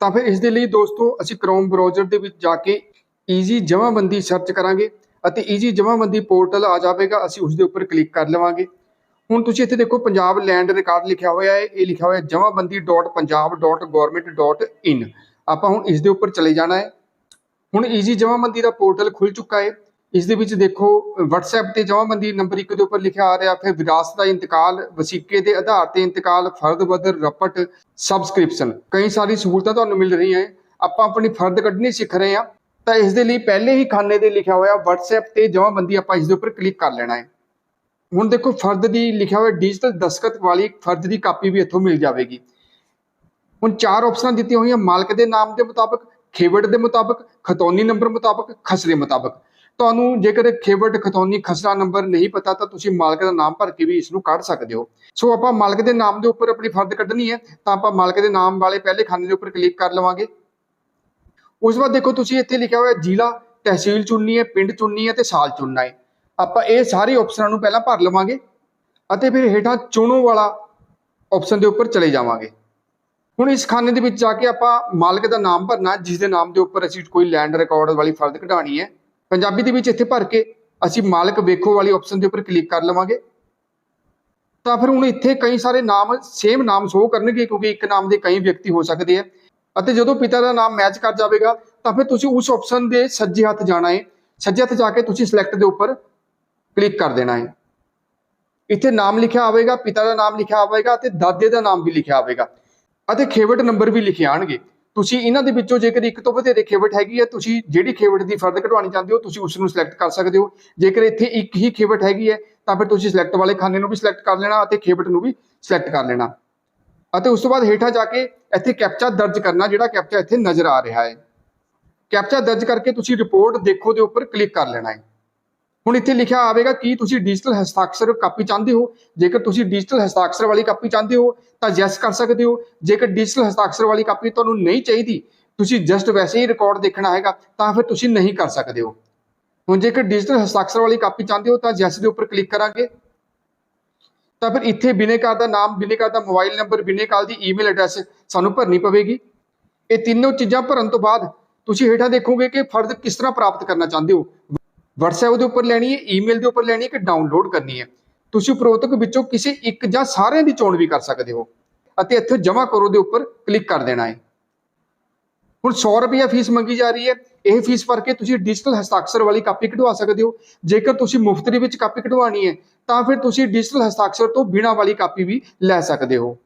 ਤਾਂ ਫਿਰ ਇਸ ਦੇ ਲਈ ਦੋਸਤੋ ਅਸੀਂ ਕ੍ਰੋਮ ਬ੍ਰਾਊਜ਼ਰ ਦੇ ਵਿੱਚ ਜਾ ਕੇ ਈਜ਼ੀ ਜਮ੍ਹਾਂਬੰਦੀ ਸਰਚ ਕਰਾਂਗੇ ਅਤੇ ਈਜ਼ੀ ਜਮ੍ਹਾਂਬੰਦੀ ਪੋਰਟਲ ਆ ਜਾਵੇਗਾ, ਅਸੀਂ ਉਸ ਦੇ ਉੱਪਰ ਕਲਿੱਕ ਕਰ ਲਵਾਂਗੇ। ਹੁਣ ਤੁਸੀਂ ਇੱਥੇ ਦੇਖੋ ਪੰਜਾਬ ਲੈਂਡ ਰਿਕਾਰਡ ਲਿਖਿਆ ਹੋਇਆ ਹੈ, ਇਹ ਲਿਖਿਆ ਹੋਇਆ ਜਮ੍ਹਾਂਬੰਦੀ.ਪੰਜਾਬ.ਗਵਰਨਮੈਂਟ.in ਆਪਾਂ ਹੁਣ ਇਸ ਦੇ ਉੱਪਰ ਚਲੇ ਜਾਣਾ ਹੈ। ਹੁਣ ਈਜ਼ੀ ਜਮ੍ਹਾਂਬੰਦੀ ਦਾ ਪੋਰਟਲ ਖੁੱਲ ਚੁੱਕਾ ਹੈ। ਇਸ ਦੇ ਵਿੱਚ ਦੇਖੋ, WhatsApp ਤੇ ਜਮ੍ਹਾਂਬੰਦੀ ਨੰਬਰ 1 ਦੇ ਉੱਪਰ ਲਿਖਿਆ ਆ ਰਿਹਾ, ਫਿਰ ਵਿਰਾਸਤ ਦਾ ਇੰਤਕਾਲ, ਵਸੀਕੇ ਦੇ ਆਧਾਰ ਤੇ ਇੰਤਕਾਲ, ਫਰਦ ਬਦਰ, ਰਪਟ ਸਬਸਕ੍ਰਿਪਸ਼ਨ ਕਈ ਸਾਰੀ ਸਹੂਲਤਾਂ ਤੁਹਾਨੂੰ ਮਿਲ ਰਹੀਆਂ ਹੈ ਆਪਾਂ ਆਪਣੀ ਫਰਦ ਕੱਢਣੀ ਸਿੱਖ ਰਹੇ ਹਾਂ। ਤਾਂ ਇਸ ਦੇ ਲਈ ਪਹਿਲੇ ਹੀ ਖਾਨੇ ਦੇ ਲਿਖਿਆ ਹੋਇਆ WhatsApp ਤੇ ਜਮ੍ਹਾਂਬੰਦੀ ਆਪਾਂ ਇਸ ਦੇ ਉੱਪਰ ਕਲਿੱਕ ਕਰ ਲੈਣਾ ਹੈ ਹੁਣ ਦੇਖੋ, ਫਰਦ ਦੀ ਲਿਖਿਆ ਹੋਇਆ ਡਿਜੀਟਲ ਦਸਖਤ ਵਾਲੀ ਫਰਦ ਦੀ ਕਾਪੀ ਵੀ ਇੱਥੋਂ ਮਿਲ ਜਾਵੇਗੀ। ਹੁਣ ਚਾਰ ਆਪਸ਼ਨਾਂ ਦਿੱਤੀਆਂ ਹੋਈਆਂ, ਮਾਲਕ ਦੇ ਨਾਮ ਦੇ ਮੁਤਾਬਕ, ਖੇਵੜ ਦੇ ਮੁਤਾਬਕ, ਖਤੌਨੀ ਨੰਬਰ ਮੁਤਾਬਕ, ਖਸਰੇ ਮੁਤਾਬਕ। ਤੁਹਾਨੂੰ ਜੇਕਰ ਖੇਵੜ ਖਤੌਨੀ ਖਸਰਾ ਨੰਬਰ ਨਹੀਂ ਪਤਾ, ਤਾਂ ਤੁਸੀਂ ਮਾਲਕ ਦਾ ਨਾਮ ਭਰ ਕੇ ਵੀ ਇਸ ਨੂੰ ਕੱਢ ਸਕਦੇ ਹੋ। ਸੋ ਆਪਾਂ ਮਾਲਕ ਦੇ ਨਾਮ ਦੇ ਉੱਪਰ ਆਪਣੀ ਫਰਦ ਕੱਢਣੀ ਹੈ, ਤਾਂ ਆਪਾਂ ਮਾਲਕ ਦੇ ਨਾਮ ਵਾਲੇ ਪਹਿਲੇ ਖਾਨੇ ਦੇ ਉੱਪਰ ਕਲਿੱਕ ਕਰ ਲਵਾਂਗੇ। ਉਸ ਤੋਂ ਬਾਅਦ ਦੇਖੋ, ਤੁਸੀਂ ਇੱਥੇ ਲਿਖਿਆ ਹੋਇਆ ਜ਼ਿਲ੍ਹਾ, ਤਹਿਸੀਲ ਚੁਣਨੀ ਹੈ, ਪਿੰਡ ਚੁਣਨੀ ਹੈ ਤੇ ਸਾਲ ਚੁਣਨਾ ਹੈ। ਆਪਾਂ ਇਹ ਸਾਰੇ ਆਪਸ਼ਨਾਂ ਨੂੰ ਪਹਿਲਾਂ ਭਰ ਲਵਾਂਗੇ ਅਤੇ ਫਿਰ ਹੇਠਾਂ ਚੁਣੋ ਵਾਲਾ ਆਪਸ਼ਨ ਦੇ ਉੱਪਰ ਚਲੇ ਜਾਵਾਂਗੇ। ਹੁਣ ਇਸ ਖਾਨੇ ਦੇ ਵਿੱਚ ਜਾ ਕੇ ਆਪਾਂ ਮਾਲਕ ਦਾ ਨਾਮ ਭਰਨਾ ਜਿਸ ਦੇ ਨਾਮ ਦੇ ਉੱਪਰ ਅਸੀਂ ਕੋਈ ਲੈਂਡ ਰਿਕਾਰਡ ਵਾਲੀ ਫਰਦ ਕਢਾਣੀ ਹੈ। ਪੰਜਾਬੀ ਦੇ ਵਿੱਚ ਇੱਥੇ ਭਰ ਕੇ ਅਸੀਂ ਮਾਲਕ ਵੇਖੋ ਵਾਲੀ ਆਪਸ਼ਨ ਦੇ ਉੱਪਰ ਕਲਿੱਕ ਕਰ ਲਵਾਂਗੇ। ਤਾਂ ਫਿਰ ਹੁਣ ਇੱਥੇ ਕਈ ਸਾਰੇ ਨਾਮ ਸੇਮ ਨਾਮ ਸ਼ੋ ਕਰਨਗੇ ਕਿਉਂਕਿ ਇੱਕ ਨਾਮ ਦੇ ਕਈ ਵਿਅਕਤੀ ਹੋ ਸਕਦੇ ਆ। ਅਤੇ ਜਦੋਂ ਪਿਤਾ ਦਾ ਨਾਮ ਮੈਚ ਕਰ ਜਾਵੇਗਾ, ਤਾਂ ਫਿਰ ਤੁਸੀਂ ਉਸ ਆਪਸ਼ਨ ਦੇ ਸੱਜੇ ਹੱਥ ਜਾਣਾ ਹੈ ਸੱਜੇ ਹੱਥ ਜਾ ਕੇ ਤੁਸੀਂ ਸਿਲੈਕਟ ਦੇ ਉੱਪਰ ਕਲਿੱਕ ਕਰ ਦੇਣਾ ਹੈ ਇੱਥੇ ਨਾਮ ਲਿਖਿਆ ਆਵੇਗਾ ਪਿਤਾ ਦਾ ਨਾਮ ਲਿਖਿਆ ਆਵੇਗਾ ਤੇ ਦਾਦੇ ਦਾ ਨਾਮ ਵੀ ਲਿਖਿਆ ਆਵੇਗਾ ਅਤੇ ਖੇਵਟ ਨੰਬਰ ਵੀ ਲਿਖੇ ਆਣਗੇ ਤੁਸੀਂ ਇਹਨਾਂ ਦੇ ਵਿੱਚੋਂ ਜੇਕਰ ਇੱਕ ਤੋਂ ਵਧੇਰੇ ਖੇਵਟ ਹੈਗੀ ਹੈ, ਤੁਸੀਂ ਜਿਹੜੀ ਖੇਵਟ ਦੀ ਫਰਦ ਕਢਵਾਉਣੀ ਚਾਹੁੰਦੇ ਹੋ, ਤੁਸੀਂ ਉਸ ਨੂੰ ਸਿਲੈਕਟ ਕਰ ਸਕਦੇ ਹੋ। ਜੇਕਰ ਇੱਥੇ ਇੱਕ ਹੀ ਖੇਵਟ ਹੈਗੀ ਹੈ, ਤਾਂ ਫਿਰ ਤੁਸੀਂ ਸਿਲੈਕਟ ਵਾਲੇ ਖਾਨੇ ਨੂੰ ਵੀ ਸਿਲੈਕਟ ਕਰ ਲੈਣਾ ਅਤੇ ਖੇਵਟ ਨੂੰ ਵੀ ਸਿਲੈਕਟ ਕਰ ਲੈਣਾ। ਅਤੇ ਉਸ ਤੋਂ ਬਾਅਦ ਹੇਠਾਂ ਜਾ ਕੇ ਇੱਥੇ ਕੈਪਚਾ ਦਰਜ ਕਰਨਾ, ਜਿਹੜਾ ਕੈਪਚਾ ਇੱਥੇ ਨਜ਼ਰ ਆ ਰਿਹਾ ਹੈ। ਕੈਪਚਾ ਦਰਜ ਕਰਕੇ ਤੁਸੀਂ ਰਿਪੋਰਟ ਦੇਖੋ ਦੇ ਉੱਪਰ ਕਲਿੱਕ ਕਰ ਲੈਣਾ ਹੈ। ਹੁਣ ਇੱਥੇ ਲਿਖਿਆ ਆਵੇਗਾ ਕਿ ਤੁਸੀਂ ਡਿਜੀਟਲ ਹਸਤਾਖਰ ਕਾਪੀ ਚਾਹੁੰਦੇ ਹੋ? ਜੇਕਰ ਤੁਸੀਂ ਡਿਜੀਟਲ ਹਸਤਾਖਰ ਵਾਲੀ ਕਾਪੀ ਚਾਹੁੰਦੇ ਹੋ, ਤਾਂ ਯੈਸ ਕਰ ਸਕਦੇ ਹੋ। ਜੇਕਰ ਡਿਜੀਟਲ ਹਸਤਾਖਰ ਵਾਲੀ ਕਾਪੀ ਤੁਹਾਨੂੰ ਨਹੀਂ ਚਾਹੀਦੀ, ਤੁਸੀਂ ਜਸਟ ਵੈਸੇ ਹੀ ਰਿਕਾਰਡ ਦੇਖਣਾ ਹੈਗਾ, ਤਾਂ ਫਿਰ ਤੁਸੀਂ ਨਹੀਂ ਕਰ ਸਕਦੇ ਹੋ। ਹੁਣ ਜੇਕਰ ਡਿਜੀਟਲ ਹਸਤਾਖਰ ਵਾਲੀ ਕਾਪੀ ਚਾਹੁੰਦੇ ਹੋ, ਤਾਂ ਯੈਸ ਦੇ ਉੱਪਰ ਕਲਿੱਕ ਕਰਾਂਗੇ। ਤਾਂ ਫਿਰ ਇੱਥੇ ਬਿਨੇਕਾਰ ਦਾ ਨਾਮ ਬਿਨੇਕਾਰ ਦਾ ਮੋਬਾਈਲ ਨੰਬਰ ਬਿਨੇਕਾਰ ਦੀ ਈਮੇਲ ਐਡਰੈਸ ਸਾਨੂੰ ਭਰਨੀ ਪਵੇਗੀ। ਇਹ ਤਿੰਨੋਂ ਚੀਜ਼ਾਂ ਭਰਨ ਤੋਂ ਬਾਅਦ ਤੁਸੀਂ ਹੇਠਾਂ ਦੇਖੋਗੇ ਕਿ ਫਰਦ ਕਿਸ ਤਰ੍ਹਾਂ ਪ੍ਰਾਪਤ ਕਰਨਾ ਚਾਹੁੰਦੇ ਹੋ। WhatsApp ਦੇ ਉੱਪਰ ਲੈਣੀ ਹੈ ਈਮੇਲ ਦੇ ਉੱਪਰ ਲੈਣੀ ਹੈ ਕਿ ਡਾਊਨਲੋਡ ਕਰਨੀ ਹੈ। ਤੁਸੀਂ ਉਪਰੋਕਤ ਵਿੱਚੋਂ ਕਿਸੇ ਇੱਕ ਜਾਂ ਸਾਰਿਆਂ ਦੀ ਚੋਣ ਵੀ ਕਰ ਸਕਦੇ ਹੋ ਅਤੇ ਇੱਥੇ ਜਮ੍ਹਾਂ ਕਰੋ ਦੇ ਉੱਪਰ ਕਲਿੱਕ ਕਰ ਦੇਣਾ ਹੈ। ਹੁਣ 100 ਰੁਪਏ ਫੀਸ ਮੰਗੀ ਜਾ ਰਹੀ ਹੈ। ਇਹ ਫੀਸ ਭਰ ਕੇ ਤੁਸੀਂ ਡਿਜੀਟਲ ਹਸਤਾਖਰ ਵਾਲੀ ਕਾਪੀ ਕਢਵਾ ਸਕਦੇ ਹੋ। ਜੇਕਰ ਤੁਸੀਂ ਮੁਫਤ ਦੇ ਵਿੱਚ ਕਾਪੀ ਕਢਵਾਉਣੀ ਹੈ, ਤਾਂ ਫਿਰ ਤੁਸੀਂ ਡਿਜੀਟਲ ਹਸਤਾਖਰ ਤੋਂ ਬਿਨਾਂ ਵਾਲੀ ਕਾਪੀ ਵੀ ਲੈ ਸਕਦੇ ਹੋ।